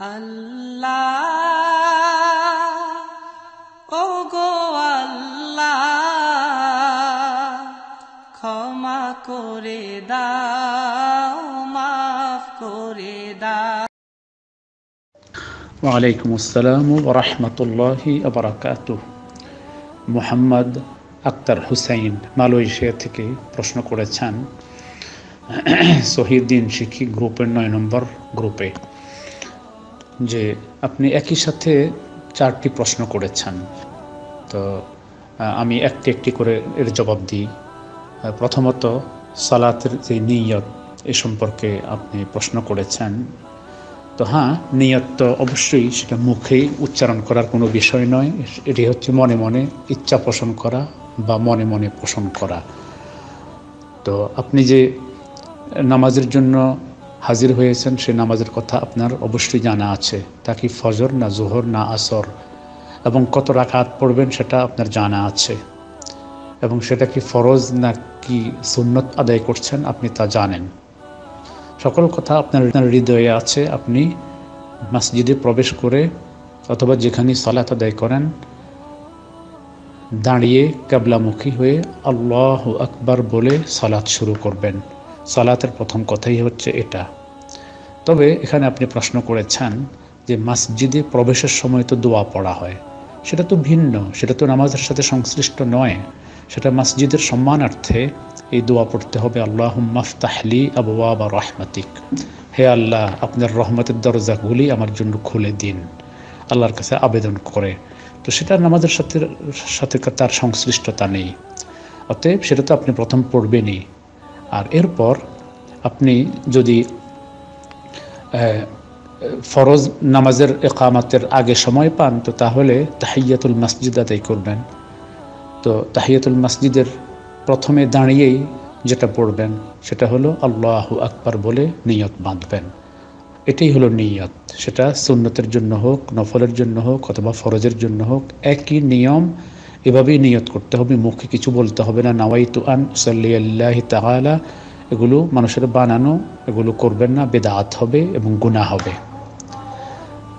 আল্লাহ ও গো আল্লাহ, ক্ষমা করে দাও, মাফ করে দাও। ওয়ালাইকুম আসসালাম ওরহমতুল্লাহ আবরাকাত মোহাম্মদ আক্তার হুসাইন মালয়েশিয়া থেকে প্রশ্ন করেছেন শহীদ্দিন শিক্ষী গ্রুপের নয় নম্বর গ্রুপে। যে আপনি একই সাথে চারটি প্রশ্ন করেছেন। তো আমি একটি একটি করে এর জবাব দিই। প্রথমত, সালাতের যে নিয়ত, এ সম্পর্কে আপনি প্রশ্ন করেছেন। তো হ্যাঁ নিয়ত তো অবশ্যই সেটা মুখেই উচ্চারণ করার কোনো বিষয় নয়। এটি হচ্ছে মনে মনে ইচ্ছা পোষণ করা বা মনে মনে পোষণ করা। তো আপনি যে নামাজের জন্য হাজির হয়েছেন, সে নামাজের কথা আপনার অবশ্যই জানা আছে। তা কি ফজর না জোহর না আসর? এবং কত রাকাত পড়বেন সেটা আপনার জানা আছে। এবং সেটা কি ফরজ না কি সুন্নত আদায় করছেন আপনি তা জানেন। সকল কথা আপনার হৃদয়ে আছে, আপনি মসজিদে প্রবেশ করে অথবা যেখানে সালাত আদায় করেন, দাঁড়িয়ে কাবলামুখী হয়ে আল্লাহ আকবার বলে সালাত শুরু করবেন। সালাতের প্রথম কথাই হচ্ছে এটা। তবে এখানে আপনি প্রশ্ন করেছেন যে মসজিদে প্রবেশের সময় তো দোয়া পড়া হয়। সেটা তো ভিন্ন, সেটা তো নামাজের সাথে সংশ্লিষ্ট নয়। সেটা মসজিদের সম্মানার্থে এই দোয়া পড়তে হবে। আল্লাহ মাফতাহলি আবুয়া বা রহমাতিক। হে আল্লাহ, আপনার রহমতের দরজাগুলি আমার জন্য খুলে দিন। আল্লাহর কাছে আবেদন করে। তো সেটা নামাজের সাথে সাথে তার সংশ্লিষ্টতা নেই। অতএব সেটা তো আপনি প্রথম পড়বেনই। আর এরপর আপনি যদি ফরজ নামাজের একামাতের আগে সময় পান, তো তাহলে তাহিয়াতুল মসজিদ আদায় করবেন। তো তাহিয়াতুল মসজিদের প্রথমে দাঁড়িয়েই যেটা পড়বেন, সেটা হলো আল্লাহ আকবার বলে নিয়ত বাঁধবেন। এটাই হলো নিয়ত। সেটা সুন্নতের জন্য হোক, নফলের জন্য হোক, অথবা ফরজের জন্য হোক, একই নিয়ম এভাবেই নিয়ত করতে হবে, মুখে কিছু বলতে হবে না। নাওয়াইতু আন সাল্লি আল্লাহ তাআলা। এগুলো মানুষের বানানো, এগুলো করবেন না, বেদাত হবে এবং গুনাহ হবে।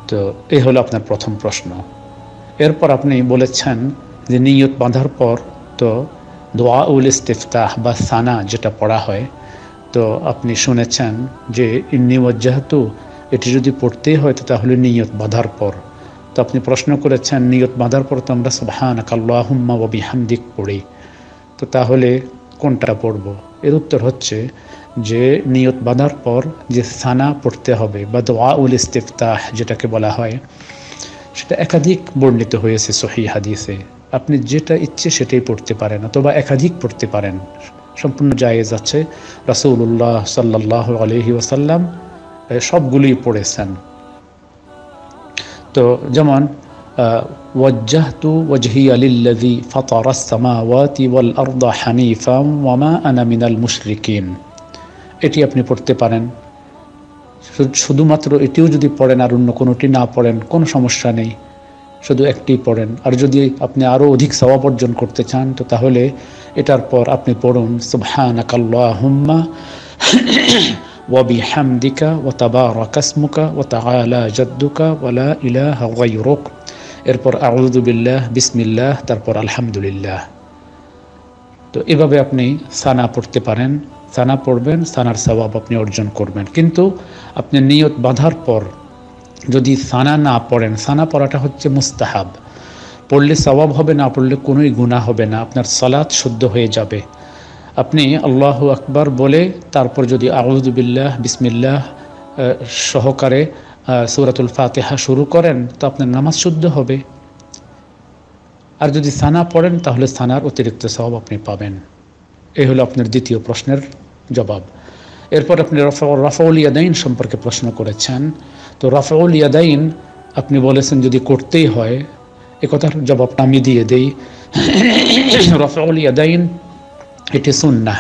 তো এই হলো আপনার প্রথম প্রশ্ন। এরপর আপনি বলেছেন যে নিয়ত বাঁধার পর তো দোয়া উল ইস্তিফতাহ বা সানা যেটা পড়া হয়, তো আপনি শুনেছেন যে ইন্নি ওয়াজ্জাহাতু, এটি যদি পড়তেই হয় তো তাহলে নিয়ত বাঁধার পর। তো আপনি প্রশ্ন করেছেন, নিয়ত বাঁধার পর তো আমরা সুবহানাক আল্লাহুম্মা ওয়া বিহামদিক পড়ি। তো তাহলে কোনটা পড়ব? এর উত্তর হচ্ছে যে, নিয়ত বাঁধার পর যে সানা পড়তে হবে বা দোয়া উল ইস্তিফতাহ যেটাকে বলা হয়, সেটা একাধিক বর্ণিত হয়েছে সহি হাদিসে। আপনি যেটা ইচ্ছে সেটাই পড়তে পারেন অথবা একাধিক পড়তে পারেন। সম্পূর্ণ জায়েজ আছে। রাসূলুল্লাহ সাল্লাহ আলহি ওসাল্লাম সবগুলোই পড়েছেন। তো যেমন আলিল্লাযী ফাতারাস সামাওয়াতি ওয়াল আরদা হানিফা ওয়া মা আনা মিনাল মুশরিকিন। এটি আপনি পড়তে পারেন। শুধুমাত্র এটিও যদি পড়েন আর অন্য কোনোটি না পড়েন, কোনো সমস্যা নেই। শুধু একটি পড়েন। আর যদি আপনি আরও অধিক সওয়াব অর্জন করতে চান, তো তাহলে এটার পর আপনি পড়ুন সুবহানাক আল্লাহুম্মা ওয়া বিহামদিকা ওয়া তাবারাকা ইসমুকা ওয়া তাআলা জাদ্দুকা ওয়া লা ইলাহা এরপর আউযু বিল্লাহ বিসমিল্লাহ তারপর আলহামদুলিল্লাহ। তো এভাবে আপনি সানা পড়তে পারেন। সানা পড়বেন, সানার সওয়াব আপনি অর্জন করবেন। কিন্তু আপনি নিয়ত বাঁধার পর যদি সানা না পড়েন, সানা পড়াটা হচ্ছে মুস্তাহাব। পড়লে সওয়াব হবে না, পড়লে কোনোই গুণা হবে না। আপনার সালাত শুদ্ধ হয়ে যাবে। আপনি আল্লাহ আকবার বলে তারপর যদি আউজুবিল্লাহ বিসমিল্লাহ সহকারে সূরাতুল ফাতেহা শুরু করেন, তো আপনার নামাজ শুদ্ধ হবে। আর যদি সানা পড়েন, তাহলে সানার অতিরিক্ত সওয়াব আপনি পাবেন। এই হলো আপনার দ্বিতীয় প্রশ্নের জবাব। এরপর আপনি রফা রাফাউল ইয়াদাইন সম্পর্কে প্রশ্ন করেছেন। তো রাফাউল ইয়াদাইন, আপনি বলেছেন যদি করতেই হয়, এ কথার জবাবটা আমি দিয়ে দেই। রাফাউল ইয়াদাইন এটি সুন্নাহ।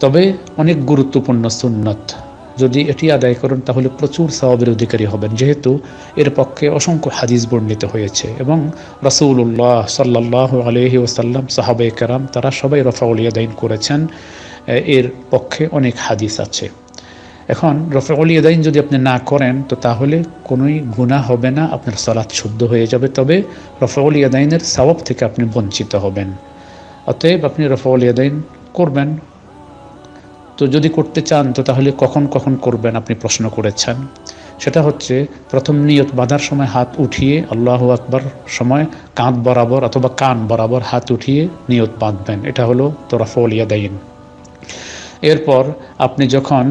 তবে অনেক গুরুত্বপূর্ণ সুন্নত। যদি এটি আদায় করেন, তাহলে প্রচুর সওয়াবের অধিকারী হবেন, যেহেতু এর পক্ষে অসংখ্য হাদিস বর্ণিত হয়েছে এবং রাসূলুল্লাহ সাল্লাহ আলহি ওসাল্লাম সাহাবে কারাম, তারা সবাই রফাউলিয়াদাইন করেছেন। এর পক্ষে অনেক হাদিস আছে। এখন রফেউল ইয়াদাইন যদি আপনি না করেন, তো তাহলে কোনোই গুণা হবে না, আপনার সলাৎ শুদ্ধ হয়ে যাবে। তবে রফেউল ইয়াদাইনের সওয়াব থেকে আপনি বঞ্চিত হবেন। অতএব আপনি রফেউল ইয়াদাইন করবেন। তো যদি করতে চান, তো তাহলে কখন কখন করবেন আপনি প্রশ্ন করেছেন। সেটা হচ্ছে, প্রথম নিয়ত, বাঁধার সময় হাত উঠিয়ে আল্লাহ আকবার সময় কাঁধ বরাবর অথবা কান বরাবর হাত উঠিয়ে নিয়ত বাঁধবেন। এটা হলো তো তোরাফল ইয়াদাইন এরপর আপনি যখন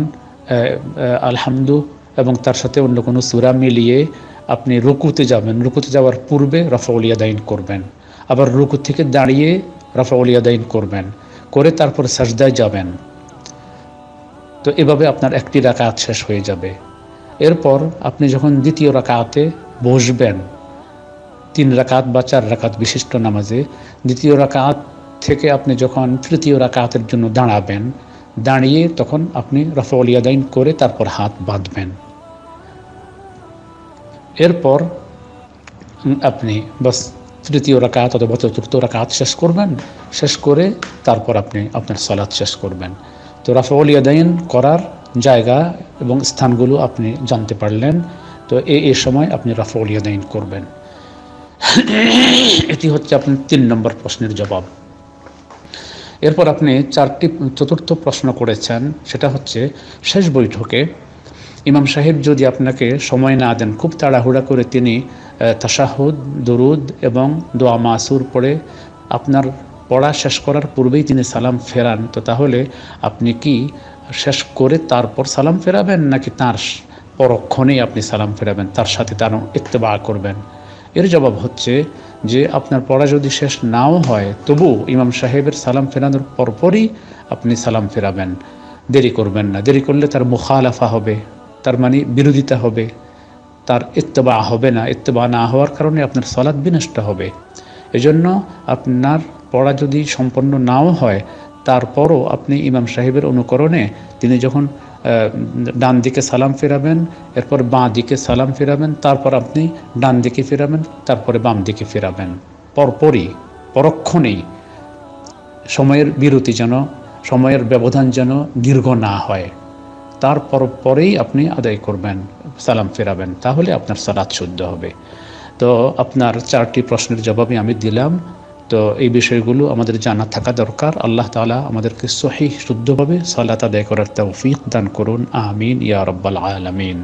আলহামদু এবং তার সাথে অন্য কোনো সুরা মিলিয়ে আপনি রুকুতে যাবেন, রুকুতে যাওয়ার পূর্বে রফাউল ইয়াদাইন করবেন। আবার রুকু থেকে দাঁড়িয়ে রফাউল ইয়াদাইন করবেন। করে তারপর সাজদায় যাবেন। তো এভাবে আপনার একটি রাকাত শেষ হয়ে যাবে। এরপর আপনি যখন দ্বিতীয় রাকাতে বসবেন, তিন রাকাত বা চার রাকাত বিশিষ্ট নামাজে, দ্বিতীয় রাকাত থেকে আপনি যখন তৃতীয় রাকাতের জন্য দাঁড়াবেন, দাঁড়িয়ে তখন আপনি রফল ইয়াদাইন করে তারপর হাত বাঁধবেন। এরপর আপনি বাস তৃতীয় রাকাত অথবা চতুর্থ রাকাত শেষ করবেন। শেষ করে তারপর আপনি আপনার সলাৎ শেষ করবেন। তো রাফল ইয়াদাইন করার জায়গা এবং স্থানগুলো আপনি জানতে পারলেন। তো এই এ সময় আপনি রাফল ইয়াদাইন করবেন। এটি হচ্ছে আপনার তিন নম্বর প্রশ্নের জবাব। এরপর আপনি চারটি চতুর্থ প্রশ্ন করেছেন। সেটা হচ্ছে, শেষ বৈঠকে ইমাম সাহেব যদি আপনাকে সময় না দেন, খুব তাড়াহুড়া করে তিনি তাসাহুদ দরুদ এবং দোয়া মাসুর পড়ে আপনার পড়া শেষ করার পূর্বেই তিনি সালাম ফেরান। তো তাহলে আপনি কি শেষ করে তারপর সালাম ফেরাবেন, নাকি তার পরক্ষণেই আপনি সালাম ফেরাবেন, তার সাথে তার ইত্তেবা করবেন? এর জবাব হচ্ছে যে, আপনার পড়া যদি শেষ নাও হয়, তবু ইমাম সাহেবের সালাম ফেরানোর পরপরই আপনি সালাম ফেরাবেন। দেরি করবেন না, দেরি করলে তার মুখালাফা হবে। তার মানে বিরোধিতা হবে, তার ইত্তেবা হবে না। ইত্তেবা না হওয়ার কারণে আপনার সলাদ বিনষ্ট হবে। এজন্য আপনার পড়া যদি সম্পন্ন নাও হয়, তারপরও আপনি ইমাম সাহেবের অনুকরণে তিনি যখন ডান দিকে সালাম ফেরাবেন, এরপর বাঁ দিকে সালাম ফেরাবেন, তারপর আপনি ডান দিকে ফেরাবেন, তারপরে বাম দিকে ফেরাবেন। পরপরই, পরক্ষণেই সময়ের বিরতি যেন, সময়ের ব্যবধান যেন দীর্ঘ না হয়। তারপর পরেই আপনি আদায় করবেন, সালাম ফেরাবেন। তাহলে আপনার সালাদ শুদ্ধ হবে। তো আপনার চারটি প্রশ্নের জবাবে আমি দিলাম। তো এই বিষয়গুলো আমাদের জানা থাকা দরকার। আল্লাহ তালা আমাদেরকে সহি শুদ্ধভাবে সালাত আদায় করার তৌফিক দান করুন। আহমিন ইয়া রব্বাল আলমিন।